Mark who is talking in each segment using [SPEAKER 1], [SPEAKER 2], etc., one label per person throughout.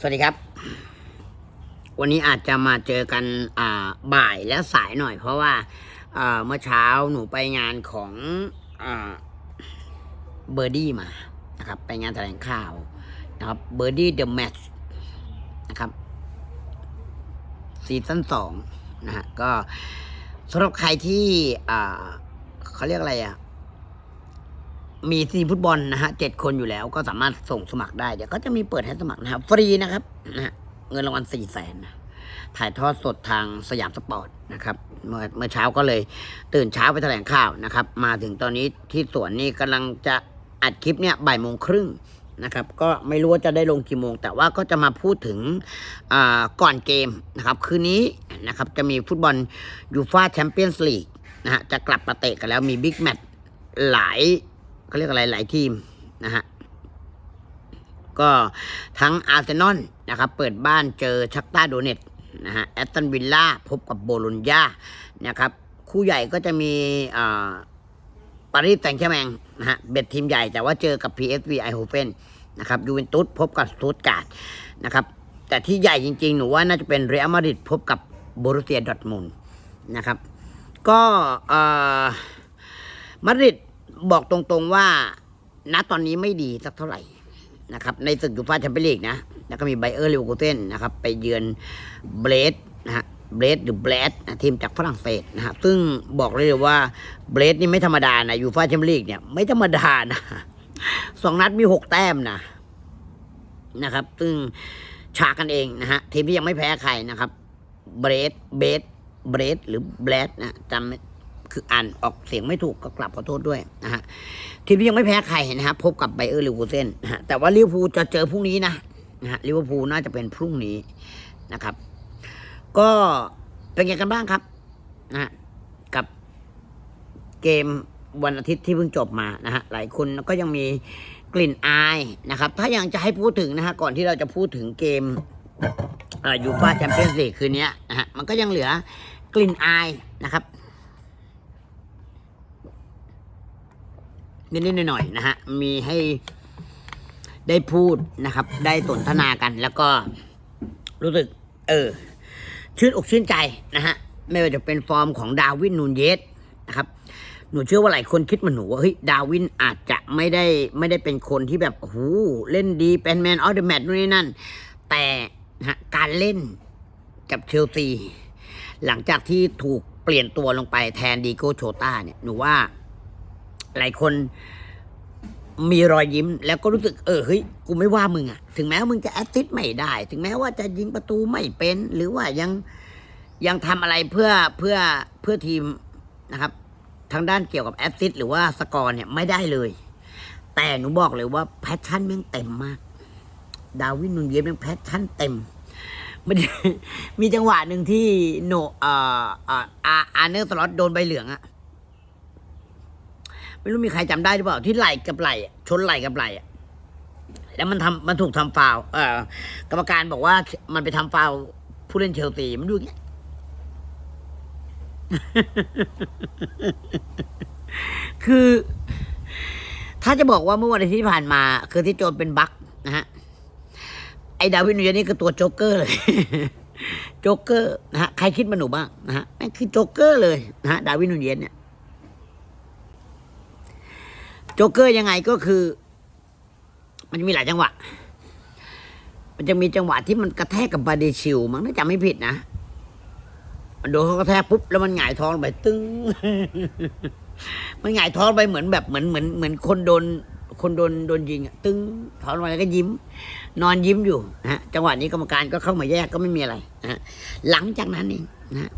[SPEAKER 1] สวัสดีครับ วันนี้อาจจะมาเจอกันบ่ายและสายหน่อย เพราะว่าเมื่อเช้าหนูไปงานของเบอร์ดี้มานะครับ ไปงานแถลงข่าวนะครับเบอร์ดี้เดอะแมทนะครับซีซั่นสองนะฮะก็สำหรับใครที่เขาเรียกอะไรอะ มีทีมฟุตบอลนะฮะเจ็ดคนอยู่แล้วก็สามารถส่งสมัครได้เดี๋ยวก็จะมีเปิดให้สมัครนะครับ ฟรีนะครับนะฮะเงินรางวัลสี่แสนถ่ายทอดสดทางสยามสปอร์ตนะครับเมื่อเมื่อเช้าก็เลยตื่นเช้าไปแถลงข่าวนะครับ มาถึงตอนนี้ที่สวนนี่กำลังจะอัดคลิปเนี่ยบ่ายโมงครึ่งนะครับก็ไม่รู้ว่าจะได้ลงกี่โมง แต่ว่าก็จะมาพูดถึงก่อนเกมนะครับคืนนี้นะครับจะมีฟุตบอลยูฟาแชมเปี้ยนส์ลีกนะฮะจะกลับมาเตะกันแล้วมีบิ๊กแมตช์หลาย เขาเรียกอะไรหลายทีมนะฮะก็ทั้งอาร์เซนอลนะครับ เปิดบ้านเจอชักตาโดเนตนะฮะแอตตันวิลล่าพบกับโบโลญญานะครับ คู่ใหญ่ก็จะมีอ่าปารีสแซงต์แชร์แมงนะฮะเบ็ดทีมใหญ่แต่ว่าเจอกับ PSV ไอโฮเฟนนะครับยูเวนตุสพบกับสตูตการ์ดนะครับ แต่ที่ใหญ่จริงๆ หนูว่าน่าจะเป็นเรอัลมาดริดพบกับโบรุเซียดอร์ทมุนนะครับ ก็อ่อมาดริด บอกตรงๆว่าณตอนนี้ไม่ดีสักเท่าไหร่นะครับ ในศึกยูฟ่าแชมเปี้ยนลีกนะ แล้วก็มีไบเออร์ลิเวอร์คูเซนนะครับ ไปเยือนเบรดนะฮะเบรดหรือแบลดนะทีมจากฝรั่งเศสนะฮะซึ่งบอกเลยว่าเบรดนี่ไม่ธรรมดานะยูฟ่าแชมเปี้ยนลีกเนี่ยไม่ธรรมดานะสองนัดมีหกแต้มนะนะครับ ซึ่งฉากกันเองนะฮะทีมที่ยังไม่แพ้ใครนะครับเบรดเบรดเบรดหรือแบลดนะจำไม่ คืออ่านออกเสียงไม่ถูกก็กลับขอโทษด้วยนะฮะทีมที่ยังไม่แพ้ใครนะฮะพบกับไบเออร์ลิเวอร์พูลเซนนะฮะแต่ว่าลิเวอร์พูลจะเจอพรุ่งนี้นะนะฮะลิเวอร์พูลน่าจะเป็นพรุ่งนี้นะครับ ก็เป็นไงกันบ้างครับนะะกับเกมวันอาทิตย์ที่เพิ่งจบมานะฮะหลายคนก็ยังมีกลิ่นอายนะครับ ถ้ายังจะให้พูดถึงนะฮะก่อนที่เราจะพูดถึงเกมยูฟ่าแชมเปี้ยนส์ลีกคืนนี้นะฮะมันก็ยังเหลือกลิ่นอายนะครับ นิดๆหน่อยๆนะฮะมีให้ได้พูดนะครับ ได้สนทนากัน แล้วก็รู้สึก เออ ชื่นอกชื่นใจนะฮะไม่ว่าจะเป็นฟอร์มของดาวินนูนเยสนะครับหนูเชื่อว่าหลายคนคิดเหมันหนูว่าเฮ้ยดาวินอาจจะไม่ได้ไม่ได้เป็นคนที่แบบโอ้โหเล่นดีเป็นแมนออฟเดอะแมตช์นู่นนี่นั่น แต่นะฮะการเล่นกับเชลซีหลังจากที่ถูกเปลี่ยนตัวลงไปแทนดีโกโชต้าเนี่ยหนูว่า หลายคนมีรอยยิ้ม แล้วก็รู้สึกเออเฮ้ยกูไม่ว่ามึงอะถึงแม้ว่ามึงจะแอสซิสต์ไม่ได้ ถึงแม้ว่าจะยิงประตูไม่เป็น หรือว่ายังยังทำอะไรเพื่อเพื่อเพื่อทีมนะครับ ทางด้านเกี่ยวกับแอสซิสต์หรือว่าสกอร์เนี่ยไม่ได้เลย แต่หนูบอกเลยว่าแพชชั่นแม่งเต็มมาก ดาวินนูนเยสแม่งแพชชั่นเต็มมันมีจังหวะหนึ่งที่โนเอ่ออ่ออาอาร์เนอร์สล็อตโดนใบเหลืองอะ ไม่รู้มีใครจำได้หรือเปล่าที่ไหลกับไหลชนไหลกับไหลแล้วมันทำมันถูกทำฟาวเอ่อกรรมการบอกว่ามันไปทำฟาวผู้เล่นเชลซีมันดูอย่างเงี้ยคือ ถ้าจะบอกว่าเมื่อวันอาทิตย์ที่ผ่านมา คือที่โจนเป็นบั๊กนะฮะไอ้ดาวินนูเยสนี่คือตัวโจ๊กเกอร์เลยโจ๊กเกอร์นะฮะใครคิดมาหนูบ้างนะฮะแม่งคือโจ๊กเกอร์เลยนะฮะดาวินนูเยสเนี่ย โจ๊กเกอร์ยังไงก็คือ มันจะมีหลายจังหวะ มันจะมีจังหวะที่มันกระแทกกับบาเดชิลมั้งถ้าจำไม่ผิดนะ มันโดนเขากระแทกปุ๊บแล้วมันหงายท้องไปตึ้ง มันหงายท้องไปเหมือนแบบเหมือนเหมือนเหมือนคนโดน คนโดนโดนยิงตึ้งท้องลงไปแล้วก็ยิ้ม นอนยิ้มอยู่นะฮะ จังหวะนี้กรรมการก็เข้ามาแยกก็ไม่มีอะไรนะฮะหลังจากนั้นเองนะ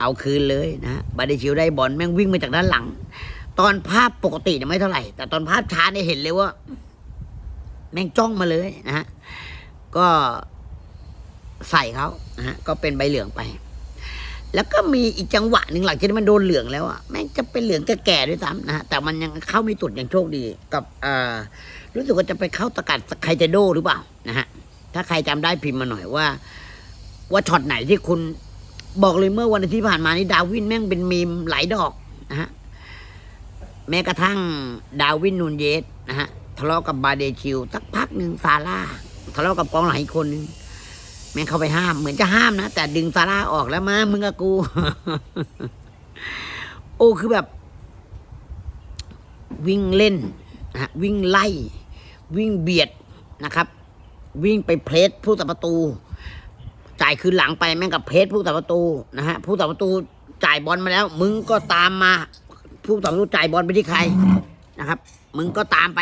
[SPEAKER 1] เอาคืนเลยนะฮะบาเดชิลได้บอลแม่งวิ่งมาจากด้านหลัง ตอนภาพปกติเนี่ยไม่เท่าไหร่ แต่ตอนภาพช้าเนี่ยเห็นเลยว่า แม่งจ้องมาเลยนะฮะก็ใส่เขานะฮะก็เป็นใบเหลืองไป แล้วก็มีอีกจังหวะหนึ่งหลังจากที่มันโดนเหลืองแล้วอะแม่งจะเป็นเหลืองแก่ๆด้วยซ้ำนะฮะแต่มันยังเข้าไม่ตุดอย่างโชคดี กับเอ่อรู้สึกว่าจะไปเข้าตะกัดไคเจโดหรือเปล่านะฮะถ้าใครจำได้พิมพ์มาหน่อยว่า ว่าช็อตไหนที่คุณบอกเลยเมื่อวันอาทิตย์ที่ผ่านมานี่ดาวินแม่งเป็นมีมหลายดอกนะฮะ แม้กระทั่งดาวินนูนเยสนะฮะทะเลาะกับบาเดชิลสักพักหนึ่งซาร่าทะเลาะกับกองหลังอีกคนนึงแม่งเข้าไปห้าม เหมือนจะห้ามนะ แต่ดึงซาร่าออกแล้วมามึงกับกู โอ้คือแบบ วิ่งเล่นนะฮะวิ่งไล่ วิ่งเบียดนะครับ วิ่งไปเพลสผู้ตัดประตู จ่ายคืนหลังไปแม่งกับเพลสผู้ตัดประตูนะฮะผู้ตัดประตูจ่ายบอลมาแล้ว มึงก็ตามมา ผู้ตัดประตูจ่ายบอลไปที่ใครนะครับ มึงก็ตามไป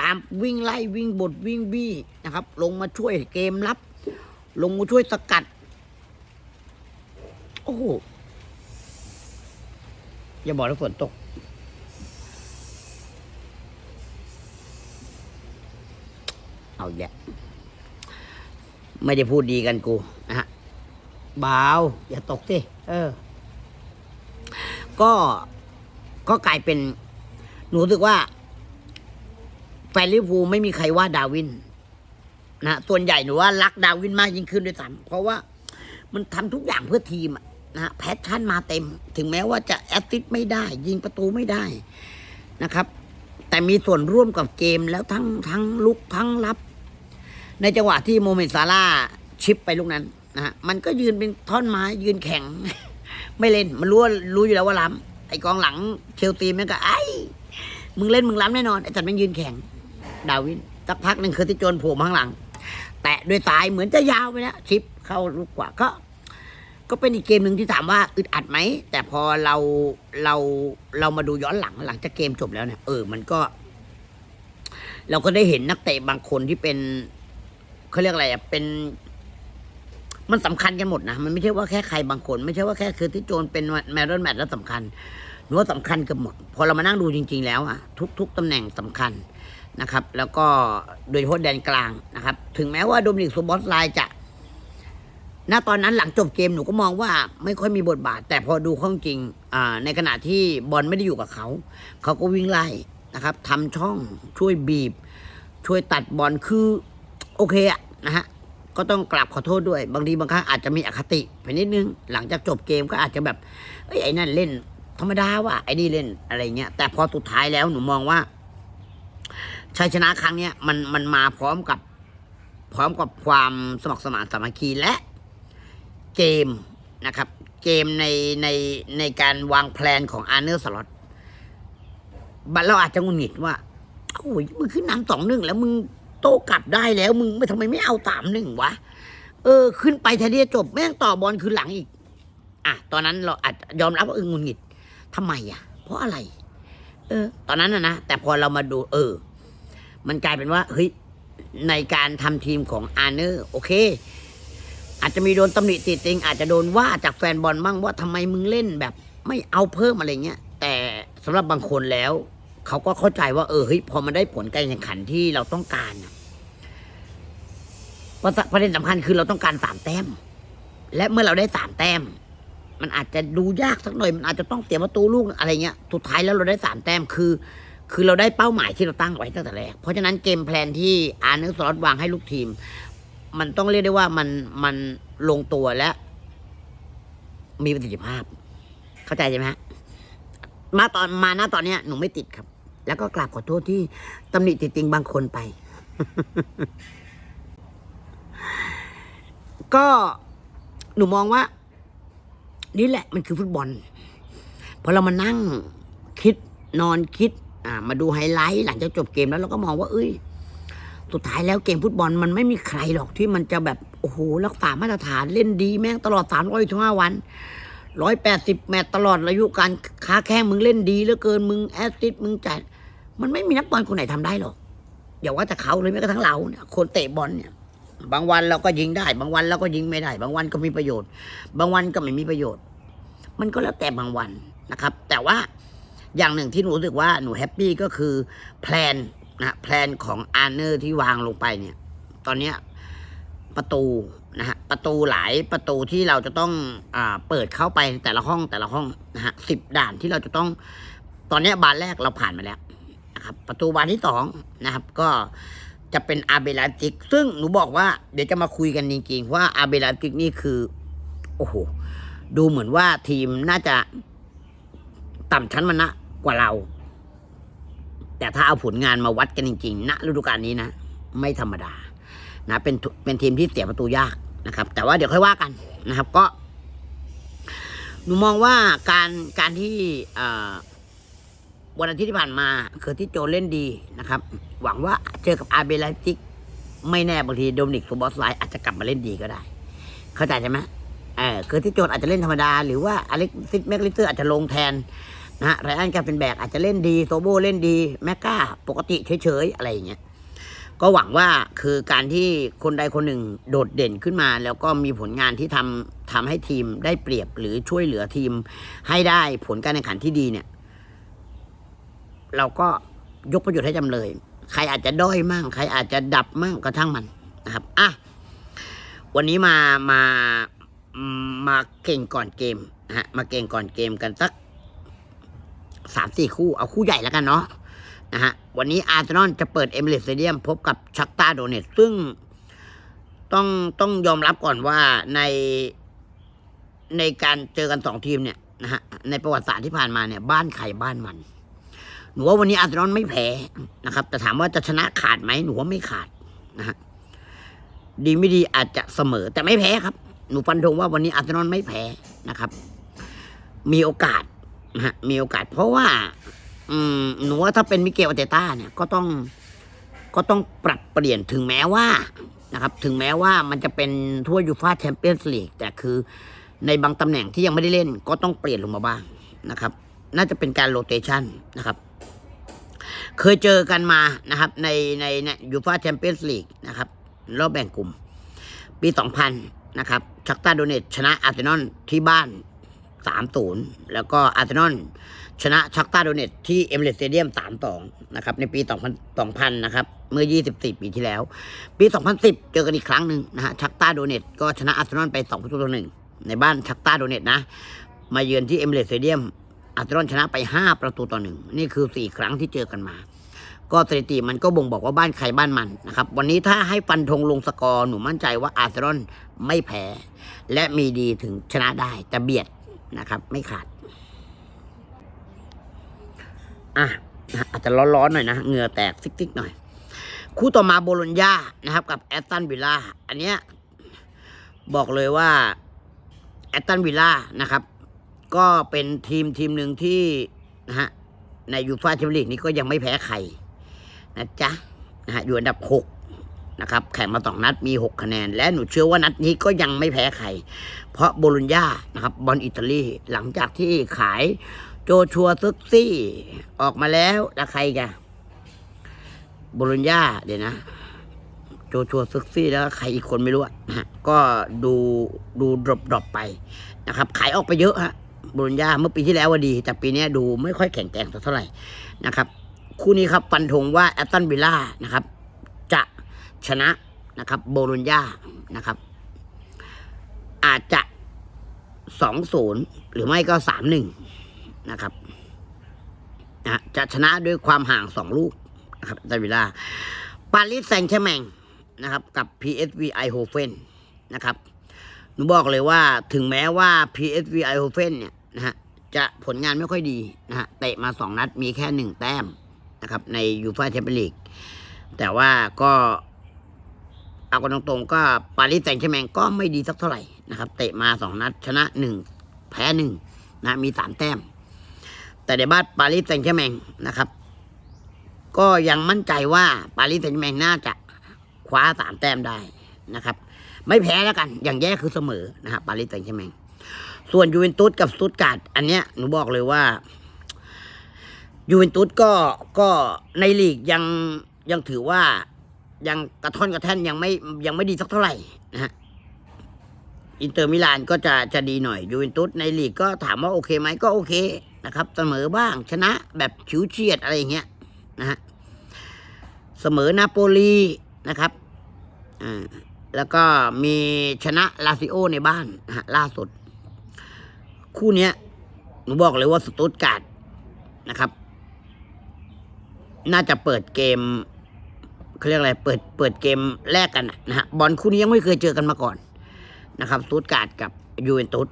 [SPEAKER 1] ตามวิ่งไล่วิ่งบดวิ่งบี้นะครับ ลงมาช่วยเกมรับ ลงมาช่วยสกัด โอ้โหอย่าบอกว่าฝนตก เอาแล้วไม่ได้พูดดีกันกูนะฮะเบาอย่าตกสิ เออ ก็ ก็กลายเป็น หนูรู้สึกว่า แฟนลิเวอร์พูลไม่มีใครว่าดาวินนะส่วนใหญ่หนูว่ารักดาวินมากยิ่งขึ้นด้วยซ้ำเพราะว่ามันทำทุกอย่างเพื่อทีมนะแพชชั่นมาเต็ม ถึงแม้ว่าจะแอสซิสต์ไม่ได้ ยิงประตูไม่ได้นะครับ แต่มีส่วนร่วมกับเกมแล้วทั้งทั้งลุกทั้งรับ ในจังหวะที่โมเมนต์ซาร่าชิปไปลูกนั้นนะฮะมันก็ยืนเป็นท่อนไม้ยืนแข็ง ไม่เล่น มันรู้รู้อยู่แล้วว่าล้ำ ไอ้กองหลังเชลซีมันก็ไอ้มึงเล่นมึงล้ำแน่นอนไอ้จัดมันยืนแข็ง ดาวินสักพักหนึ่งคือที่โจนโผล่มาข้างหลัง แตะด้วยซ้ายเหมือนจะยาวไปแล้วชิปเข้าลูกกว่าก็ ก็เป็นอีกเกมหนึ่งที่ถามว่าอึดอัดไหม แต่พอเราเราเรามาดูย้อนหลังหลังจากเกมจบแล้วเนี่ยเออมันก็ เราก็ได้เห็นนักเตะบางคนที่เป็นเขาเรียกอะไรอะเป็นมันสำคัญกันหมดนะ มันไม่ใช่ว่าแค่ใครบางคน ไม่ใช่ว่าแค่คือที่โจนเป็นแมรอนแมตแล้วสำคัญ หรือว่าสำคัญกันหมด พอเรามานั่งดูจริง ๆ แล้วอะทุก ๆตำแหน่งสำคัญนะครับ แล้วก็โดยเฉพาะแดนกลางนะครับ ถึงแม้ว่าโดมินิกซูบอสไลจะณตอนนั้นหลังจบเกมหนูก็มองว่าไม่ค่อยมีบทบาท แต่พอดูข้องจริงในขณะที่บอลไม่ได้อยู่กับเขา เขาก็วิ่งไล่นะครับทำช่องช่วยบีบ ช่วยตัดบอลคือโอเคอะนะฮะก็ต้องกราบขอโทษด้วย บางทีบางครั้งอาจจะมีอคติไปนิดนึง หลังจากจบเกมก็อาจจะแบบไอ้นั่นเล่น ธรรมดาว่ะไอ้นี่เล่นอะไรเงี้ยแต่พอสุดท้ายแล้วหนูมองว่าชัยชนะครั้งเนี้ยมันมันมาพร้อมกับพร้อมกับความสมัครสมานสามัคคีและเกมนะครับ เกมในในในการวางแผนของอาร์เนอร์สล็อตบัตเราอาจจะงุนงิดว่าโอ้ยมึงขึ้นนำสองหนึ่งแล้วมึงโตกลับได้แล้ว มึงไม่ทำไมไม่เอาสามหนึ่งวะเออ ขึ้นไปทนที่จบแม่งต่อบอลคืนหลังอีก อะ ตอนนั้นเราอาจยอมรับว่าเอองุนงิด ทำไมอะ เพราะอะไร เออ ตอนนั้นนะนะแต่พอเรามาดู เออ มันกลายเป็นว่า เฮ้ย ในการทำทีมของอาร์เนอร์ โอเค อาจจะมีโดนตำหนิติติง อาจจะโดนว่าจากแฟนบอลบ้างว่าทำไมมึงเล่นแบบ ไม่เอาเพิ่มอะไรเงี้ย แต่สำหรับบางคนแล้ว เขาก็เข้าใจว่า เออเฮ้ยพอมันได้ผลการแข่งขันที่เราต้องการประเด็นสำคัญคือเราต้องการสามแต้ม และเมื่อเราได้สามแต้ม มันอาจจะดูยากสักหน่อย มันอาจจะต้องเสียประตูลูกอะไรเงี้ย สุดท้ายแล้วเราได้สามแต้มคือ คือเราได้เป้าหมายที่เราตั้งไว้ตั้งแต่แรก เพราะฉะนั้นเกมแพลนที่อาร์เนอร์สลอตวางให้ลูกทีม มันต้องเรียกได้ว่ามันมันลงตัวและ มีประสิทธิภาพ เข้าใจใช่ไหมฮะมาตอนมาหน้าตอนเนี้ยหนูไม่ติดครับ แล้วก็กราบขอโทษที่ตำหนิติดติงบางคนไป ก็หนูมองว่า นี่แหละมันคือฟุตบอลพอเรามานั่งคิดนอนคิด อ่า มาดูไฮไลท์หลังจากจบเกมแล้วเราก็มองว่า เอ้ย สุดท้ายแล้วเกมฟุตบอลมันไม่มีใครหรอกที่มันจะแบบ โอ้โหรักษามาตรฐานเล่นดีแม่งตลอดสามร้อยห้าวันร้อยแปดสิบแมตตลอดอายุการค้าแข่งมึงเล่นดีเหลือเกินมึงแอสซิสมึงจัด มันไม่มีนักบอลคนไหนทำได้หรอกอย่าว่าแต่เขาเลยแม้กระทั่งเราเนี่ยคนเตะบอลเนี่ย บางวันเราก็ยิงได้ บางวันเราก็ยิงไม่ได้ บางวันก็มีประโยชน์ บางวันก็ไม่มีประโยชน์ มันก็แล้วแต่บางวันนะครับ แต่ว่าอย่างหนึ่งที่หนูรู้สึกว่าหนูแฮปปี้ก็คือแพลนนะแพลนของอาร์เนอร์ที่วางลงไปเนี่ย ตอนเนี้ยประตูนะฮะประตูหลายประตูที่เราจะต้องอเปิดเข้าไปแต่ละห้องแต่ละห้องนะฮะสิบด่านที่เราจะต้อง ตอนนี้บานแรกเราผ่านมาแล้วนะครับ ประตูบานที่สองนะครับ ก็ จะเป็นอาเบลาติก ซึ่งหนูบอกว่าเดี๋ยวจะมาคุยกันจริงๆ ว่าอาเบลาติกนี่คือ โอ้โห ดูเหมือนว่าทีมน่าจะต่ำชั้นมานะกว่าเรา แต่ถ้าเอาผลงานมาวัดกันจริงๆณฤดูกาลนี้นะ ไม่ธรรมดา นะ เป็นทุเป็นทีมที่เสียประตูยากนะครับ แต่ว่าเดี๋ยวค่อยว่ากันนะครับ ก็ หนูมองว่าการการที่เอ่อวันอาทิตย์ที่ผ่านมาคือที่โจเล่นดีนะครับ หวังว่าเจอกับอาร์เบลไลปซิก ไม่แน่บางทีโดมินิกซูบอสไลอาจจะกลับมาเล่นดีก็ได้ เข้าใจใช่ไหมเออคือที่โจนอาจจะเล่นธรรมดา หรือว่าอเล็กซิสแม็กลิสเตอร์อาจจะลงแทนนะฮะไรอันแกเป็นแบกอาจจะเล่นดีโซโบเล่นดีแมกกาปกติเฉยๆอะไรอย่างเงี้ยก็หวังว่าคือการที่คนใดคนหนึ่งโดดเด่นขึ้นมา แล้วก็มีผลงานที่ทำทำให้ทีมได้เปรียบหรือช่วยเหลือทีม ให้ได้ผลการแข่งขันที่ดีเนี่ย เราก็ยกประโยชน์ให้จำเลย ใครอาจจะด้อยมั่งใครอาจจะดับมั่งก็ทั้งมันนะครับอะวันนี้มามามาเก่งก่อนเกมนะฮะมาเก่งก่อนเกมกันสักสามสี่คู่เอาคู่ใหญ่แล้วกันเนาะนะฮะวันนี้อาร์เซนอลจะเปิดเอมิเรตสเตเดียมพบกับชักตาโดเนตซึ่งต้องต้องยอมรับก่อนว่าในในการเจอกันสองทีมเนี่ยนะฮะในประวัติศาสตร์ที่ผ่านมาเนี่ย บ้านใครบ้านมัน หนูว่าวันนี้อาร์เซนอลไม่แพ้นะครับ แต่ถามว่าจะชนะขาดไหมหนูว่าไม่ขาดนะฮะดีไม่ดีอาจจะเสมอ แต่ไม่แพ้ครับ หนูฟันธงว่าวันนี้อาร์เซนอลไม่แพ้นะครับ มีโอกาสนะฮะมีโอกาส เพราะว่า อืมหนูว่าถ้าเป็นมิเกลอาเตต้าเนี่ยก็ต้องก็ต้องปรับเปลี่ยนถึงแม้ว่านะครับ ถึงแม้ว่ามันจะเป็นทั่วยูฟาแชมเปี้ยนส์ลีกแต่คือในบางตำแหน่งที่ยังไม่ได้เล่นก็ต้องเปลี่ยนลงมาบ้างนะครับ น่าจะเป็นการโรเตชันนะครับ เคยเจอกันมานะครับ ในในยูฟาแชมเปี้ยนส์ลีกนะครับรอบแบ่งกลุ่ม ปี 2000 นะครับชักตาโดเนตชนะอาร์เซนอลที่บ้าน 3-0 แล้วก็อาร์เซนอลชนะชักตาโดเนตที่เอมิเรตสเตเดียม 3-2 นะครับ ในปี 2000 2000 นะครับ เมื่อ 24 ปีที่แล้ว ปี 2010 เจอกันอีกครั้งหนึ่งนะฮะชักตาโดเนตก็ชนะอาร์เซนอลไป2ประตูต่อหนึ่งในบ้านชักตาโดเนตนะ มาเยือนที่เอมิเรตสเตเดียม อาร์เซนอลชนะไป 5 ประตูต่อหนึ่งนี่คือ 4 ครั้งที่เจอกันมา ก็สถิติมันก็บ่งบอกว่าบ้านใครบ้านมันนะครับ วันนี้ถ้าให้ฟันธงลงสกอร์หนูมั่นใจว่าอาร์เซนอลไม่แพ้ และมีดีถึงชนะได้ แต่เบียดนะครับ ไม่ขาด อะอาจจะร้อนๆหน่อยนะเหงื่อแตกซิกๆหน่อย คู่ต่อมาโบโลญญานะครับ กับแอตตันวิลล่าอันเนี้ยบอกเลยว่าแอตตันวิลล่านะครับ ก็เป็นทีมทีมหนึ่งที่นะฮะในยูฟ่าแชมเปี้ยนลีกนี้ก็ยังไม่แพ้ใครนะจ๊ะนะฮะอยู่อันดับหกนะครับแข่งมาสองนัดมีหกคะแนน และหนูเชื่อว่านัดนี้ก็ยังไม่แพ้ใคร เพราะโบโลญญานะครับบอลอิตาลีหลังจากที่ขายโจชัวซึกซี่ ออกมาแล้วแล้วใครกันโบโลญญาเดี๋ยวนะ โจชัวซึกซี่แล้วใครอีกคนไม่รู้อะนะก็ดูดูดรอปดรอปไปนะครับ ขายออกไปเยอะฮะ โบโลญญาเมื่อปีที่แล้วว่าดี แต่ปีนี้ดูไม่ค่อยแข็งแกร่งเท่าไหร่นะครับ คู่นี้ครับฟันธงว่าแอตตันวิลล่านะครับ จะชนะนะครับ โบโลญญานะครับ อาจจะสองศูนย์หรือไม่ก็สามหนึ่งนะครับนะจะชนะด้วยความห่างสองลูกนะครับแอตตันวิลล่าปารีสแซงต์แชร์แมงนะครับกับ PSV Eindhoven นะครับหนูบอกเลยว่าถึงแม้ว่า PSV Eindhoven เนี่ย นะฮะจะผลงานไม่ค่อยดีนะฮะเตะมาสองนัดมีแค่หนึ่งแต้มนะครับในยูฟ่าแชมเปี้ยนลีกแต่ว่าก็เอากันตรงๆก็ปารีสแซงต์แชร์แมงก็ไม่ดีสักเท่าไหร่นะครับ เตะมาสองนัดชนะหนึ่งแพ้หนึ่งนะมีสามแต้ม แต่ในบ้านปารีสแซงต์แชร์แมงนะครับ ก็ยังมั่นใจว่าปารีสแซงต์แชร์แมงน่าจะคว้าสามแต้มได้นะครับ ไม่แพ้แล้วกันอย่างแย่คือเสมอนะฮะปารีสแซงต์แชร์แมง ส่วนยูเวนตุสกับสตุตการ์ดอันเนี้ยหนูบอกเลยว่ายูเวนตุสก็ก็ในลีกยังยังถือว่ายังกระท่อนกระแท่นยังไม่ยังไม่ดีสักเท่าไหร่นะฮะอินเตอร์มิลานก็จะจะดีหน่อยยูเวนตุสในลีกก็ถามว่าโอเคไหมก็โอเคนะครับเสมอบ้างชนะแบบฉิวเฉียดอะไรอย่างเงี้ยนะฮะเสมอนาโปลีนะครับอ่าแล้วก็มีชนะลาซิโอในบ้านนะฮะล่าสุด คู่เนี้ยหนูบอกเลยว่าสตุตการ์ดนะครับ น่าจะเปิดเกมเขาเรียกอะไร เปิดเปิดเกมแรกกันนะฮะบอลคู่นี้ยังไม่เคยเจอกันมาก่อนนะครับสตุตการ์ดกับยูเวนตุส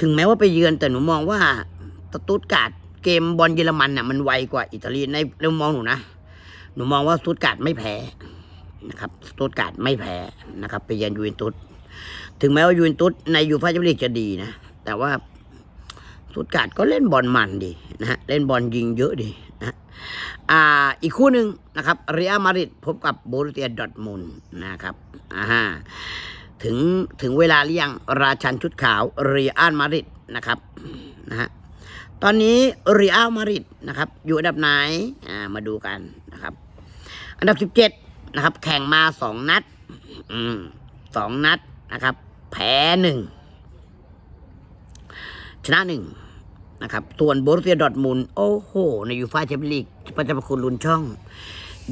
[SPEAKER 1] ถึงแม้ว่าไปเยือนแต่หนูมองว่าสตุตการ์ดเกมบอลเยอรมันน่ะมันไวกว่าอิตาลีในในมุมมองหนูนะหนูมองว่าสตุตการ์ดไม่แพ้นะครับสตุตการ์ดไม่แพ้นะครับ ไปเยือนยูเวนตุส ถึงแม้ว่ายูนตุสในยูฟ่าแชมเปี้ยนลีกจะดีนะ แต่ว่าสตุตการ์ดก็เล่นบอลมันดีนะฮะเล่นบอลยิงเยอะดีนะอ่าอีกคู่หนึ่งนะครับเรียมาริดพบกับโบรุเซียดอทมุนนะครับอ่าถึงถึงเวลาหรือยังราชันชุดขาวเรียอัลมาริดนะครับนะฮะตอนนี้เรียลมาริดนะครับ อยู่อันดับไหนอ่ามาดูกันนะครับ อันดับสิบเจ็ดนะครับ แข่งมาสองนัด อืมสองนัดนะครับ แพ้หนึ่งชนะหนึ่งนะครับส่วนโบรุเซียดอร์ทมุนโอ้โห ในยูฟ่าแชมเปี้ยนลีกประจำคุณลุนช่อง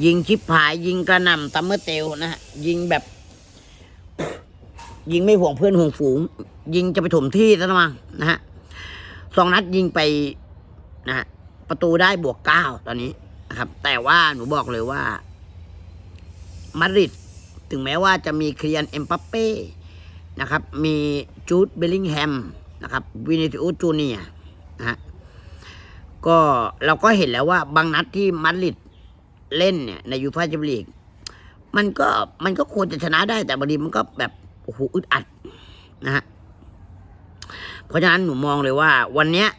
[SPEAKER 1] ยิงชิปหายยิงกระหน่ำซัมเมอร์เตลนะฮะยิงแบบ ยิงไม่ห่วงเพื่อนห่วงฝูง ยิงจะไปถมที่ซะมั้งนะฮะสองนัดยิงไปนะฮะประตูได้บวกเก้าตอนนี้นะครับ แต่ว่าหนูบอกเลยว่ามาดริดถึงแม้ว่าจะมีเคลียนเอ็มปัปเป้ นะครับ มีจูดเบลลิงแฮมนะครับวินิซิอุสจูเนียนะฮะก็เราก็เห็นแล้วว่าบางนัดที่มาดริดเล่นเนี่ยในยูฟ่าแชมเปี้ยนลีกมันก็มันก็ควรจะชนะได้แต่บางทีมันก็แบบโอ้โหอึดอัดนะฮะเพราะฉะนั้นหนูมองเลยว่า วันเนี้ย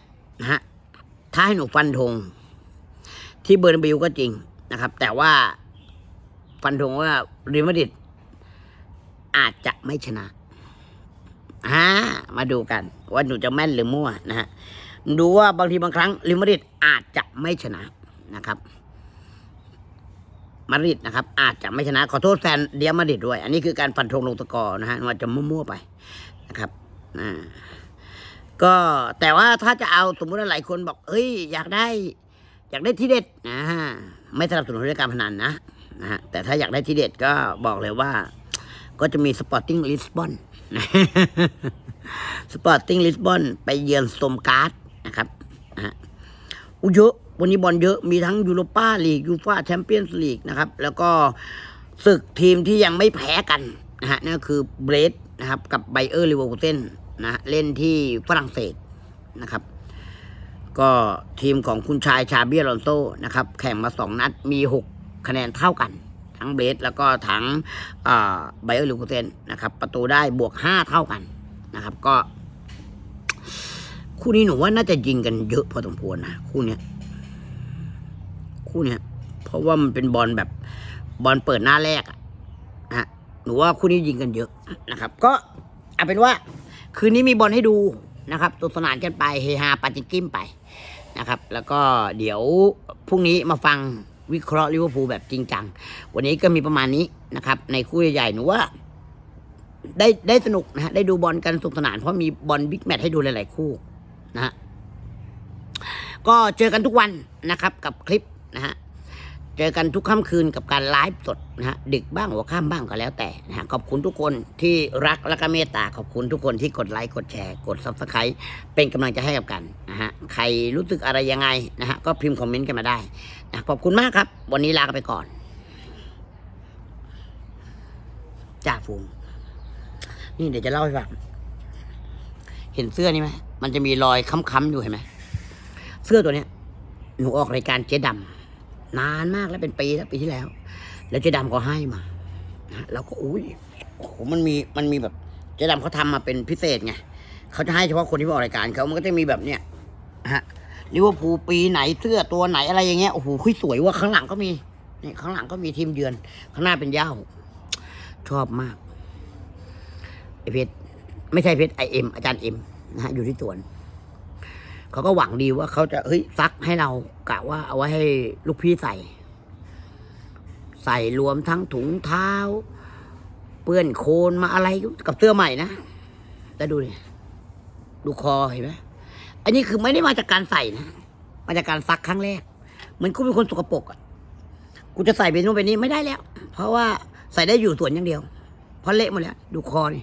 [SPEAKER 1] นะฮะถ้าให้หนูฟันธงที่เบอร์นบิวก็จริงนะครับ แต่ว่าฟันธงว่าเรอัลมาดริดอาจจะไม่ชนะ อ่ามาดูกัน ว่าหนูจะแม่นหรือมั่วนะฮะดูว่าบางทีบางครั้งเรอัลมาริดอาจจะไม่ชนะนะครับ มาริดนะครับ อาจจะไม่ชนะ ขอโทษแฟนเดียมาริดด้วย อันนี้คือการฟันธงลงตะกอนะฮะว่าจะมั่วๆไปนะครับอ่าก็แต่ว่าถ้าจะเอาสมมติว่าหลายคนบอกเฮ้ย อยากได้ อยากได้ที่เด็ดนะไม่สนับสนุนเรื่องการพนันนะนะฮะแต่ถ้าอยากได้ที่เด็ดก็บอกเลยว่า ก็จะมีสปอร์ติ้งลิสบอน สปอร์ติ้งลิสบอนไปเยือนสมการ์ดนะครับอุเยอะวันนี้บอลเยอะมีทั้งยูโรป้าลีกยูฟ่าแชมเปี้ยนส์ลีกนะครับ แล้วก็ศึกทีมที่ยังไม่แพ้กันนะฮะนั่นคือเบรดนะครับกับไบเออร์ลิเวอร์พูลนะฮะเล่นที่ฝรั่งเศสนะครับ ก็ทีมของคุณชายชาเบียลอนโซนะครับ แข่งมาสองนัดมีหกคะแนนเท่ากัน ทั้งเบสแล้วก็ทั้งไบเออร์ลิเวอร์พูลนะครับประตูได้บวกห้าเท่ากันนะครับ ก็ คู่นี้หนูว่าน่าจะยิงกันเยอะพอสมควรนะคู่เนี้ยคู่เนี้ยเพราะว่ามันเป็นบอลแบบบอลเปิดหน้าแรกอะนะฮะหนูว่าคู่นี้ยิงกันเยอะนะครับ ก็เอาเป็นว่า คืนนี้มีบอลให้ดูนะครับสนุกสนานกันไปเฮฮาปาจิงกิ้มไปนะครับ แล้วก็เดี๋ยวพรุ่งนี้มาฟัง วิเคราะห์ลิเวอร์พูลแบบจริงจัง วันนี้ก็มีประมาณนี้นะครับ ในคู่ใหญ่ๆหนูว่า ได้ได้สนุกนะฮะได้ดูบอลกันสนุกสนานเพราะมีบอลบิ๊กแมตช์ให้ดูหลาย ๆ คู่นะฮะก็เจอกันทุกวันนะครับกับคลิปนะฮะ เจอกันทุกค่ำคืนกับการไลฟ์สดนะฮะดึกบ้างหัวค่ำบ้างก็แล้วแต่นะฮะขอบคุณทุกคนที่รักและก็เมตตาขอบคุณทุกคนที่กดไลค์กดแชร์กดซับสไครต์เป็นกำลังใจให้กับกันนะฮะใครรู้สึกอะไรยังไงนะฮะก็พิมพ์คอมเมนต์กันมาได้นะขอบคุณมากครับ วันนี้ลาไปก่อนจ่าฟูงนี่เดี๋ยวจะเล่าให้ฟังเห็นเสื้อนี่ไหมมันจะมีรอยค้ำๆอยู่เห็นไหมเสื้อตัวเนี้ยหนูออกรายการเจ๊ดำ นานมากแล้วเป็นปีแล้วปีที่แล้ว แล้วเจ๊ดำก็ให้มานะแล้วก็อุ้ยโอ้โหมันมีมันมีแบบเจ๊ดำเขาทำมาเป็นพิเศษไงเขาจะให้เฉพาะคนที่มาออกรายการเขามันก็จะมีแบบเนี้ยฮะลิเวอร์พูลปีไหนเสื้อตัวไหนอะไรอย่างเงี้ยโอ้โหคุยสวยว่าข้างหลังก็มีนี่ข้างหลังก็มีทีมเยือน ข้างหน้าเป็นเย้าชอบมากไอเพชรไม่ใช่เพชรไอเอ็มอาจารย์เอ็มนะฮะอยู่ที่สวน เขาก็หวังดีว่าเขาจะเฮ้ยซักให้เรากะว่าเอาไว้ให้ลูกพี่ใส่ ใส่รวมทั้งถุงเท้า เปื้อนโคลนมาอะไรกับเสื้อใหม่นะแต่ดูเนี่ยดูคอเห็นไหมอันนี้คือไม่ได้มาจากการใส่นะมาจากการซักครั้งแรกเหมือนกูเป็นคนสกปรกอะกูจะใส่ไปนู่นไปนี่ไม่ได้แล้ว เพราะว่าใส่ได้อยู่ส่วนอย่างเดียวเพราะเละหมดแล้ว ดูคอนี่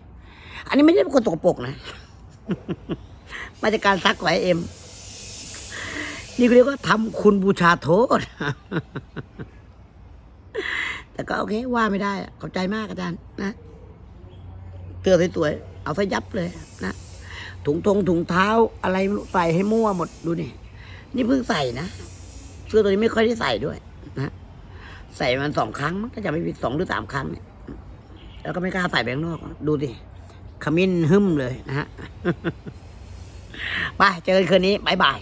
[SPEAKER 1] อันนี้ไม่ได้เป็นคนสกปรกนะ มาจากการซักของไอเอ็ม นี่เรียกว่าทำคุณบูชาโทษ แต่ก็โอเค ว่าไม่ได้ขอบใจมากอาจารย์นะเตือสวยๆเอาซะยับเลยนะถุงทงถุงเท้าอะไรใส่ให้มั่วหมดดูนี่นี่เพิ่งใส่นะเสื้อตัวนี้ไม่ค่อยได้ใส่ด้วยนะใส่มันสองครั้งมั้งถ้จะไม่ผิดสองหรือสามครั้งเนี่ยแล้วก็ไม่กล้าใส่แบข้างนอก ดูสิขมิ้นหึ่มเลยนะฮะ มาเจอกันคืนนี้บ๊ายบาย